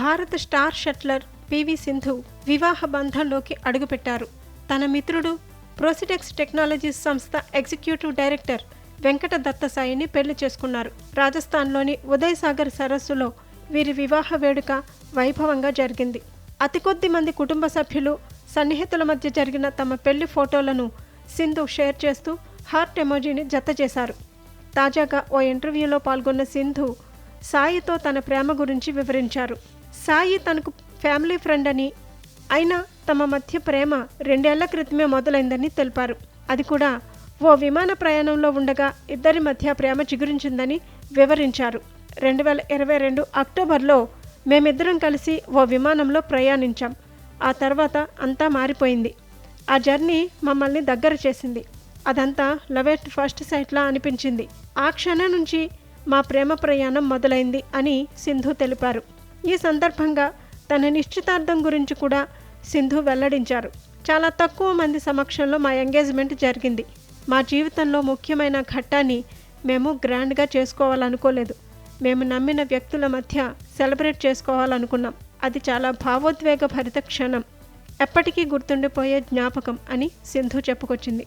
భారత star shuttler PV Sindhu వివాహ బంధంలోకి అడుగుపెట్టారు. తన మిత్రుడు ప్రోసిటెక్స్ టెక్నాలజీస్ సంస్థ ఎగ్జిక్యూటివ్ డైరెక్టర్ వెంకట దత్తసాయిని పెళ్ళి చేసుకున్నారు. రాజస్థాన్లోని ఉదయ్ సాగర్ సరస్సులో వీరి వివాహ వేడుక వైభవంగా జరిగింది. అతి కొద్ది మంది కుటుంబ సభ్యులు సన్నిహితుల మధ్య జరిగిన తమ పెళ్ళి ఫోటోలను సింధు షేర్ చేస్తూ హార్ట్ ఎమోజీని జత చేశారు. తాజాగా ఓ ఇంటర్వ్యూలో పాల్గొన్న సింధు సాయితో తన ప్రేమ గురించి వివరించారు. సాయి తనకు ఫ్యామిలీ ఫ్రెండ్ అని అయినా తమ మధ్య ప్రేమ రెండేళ్ళ క్రితమే మొదలైందని తెలిపారు. అది కూడా ఓ విమాన ప్రయాణంలో ఉండగా ఇద్దరి మధ్య ప్రేమ చిగురించిందని వివరించారు. రెండు వేల ఇరవై రెండు అక్టోబర్లో మేమిద్దరం కలిసి ఓ విమానంలో ప్రయాణించాం. ఆ తర్వాత అంతా మారిపోయింది. ఆ జర్నీ మమ్మల్ని దగ్గర చేసింది. అదంతా లవ్ ఎట్ ఫస్ట్ సైట్లా అనిపించింది. ఆ క్షణం నుంచి మా ప్రేమ ప్రయాణం మొదలైంది అని సింధు తెలిపారు. ఈ సందర్భంగా తన నిశ్చితార్థం గురించి కూడా సింధు వెల్లడించారు. చాలా తక్కువ మంది సమక్షంలో మా ఎంగేజ్మెంట్ జరిగింది. మా జీవితంలో ముఖ్యమైన ఘట్టాన్ని మేము గ్రాండ్గా చేసుకోవాలనుకోలేదు. మేము నమ్మిన వ్యక్తుల మధ్య సెలబ్రేట్ చేసుకోవాలనుకున్నాం. అది చాలా భావోద్వేగ భరిత క్షణం. ఎప్పటికీ గుర్తుండిపోయే జ్ఞాపకం అని సింధు చెప్పుకొచ్చింది.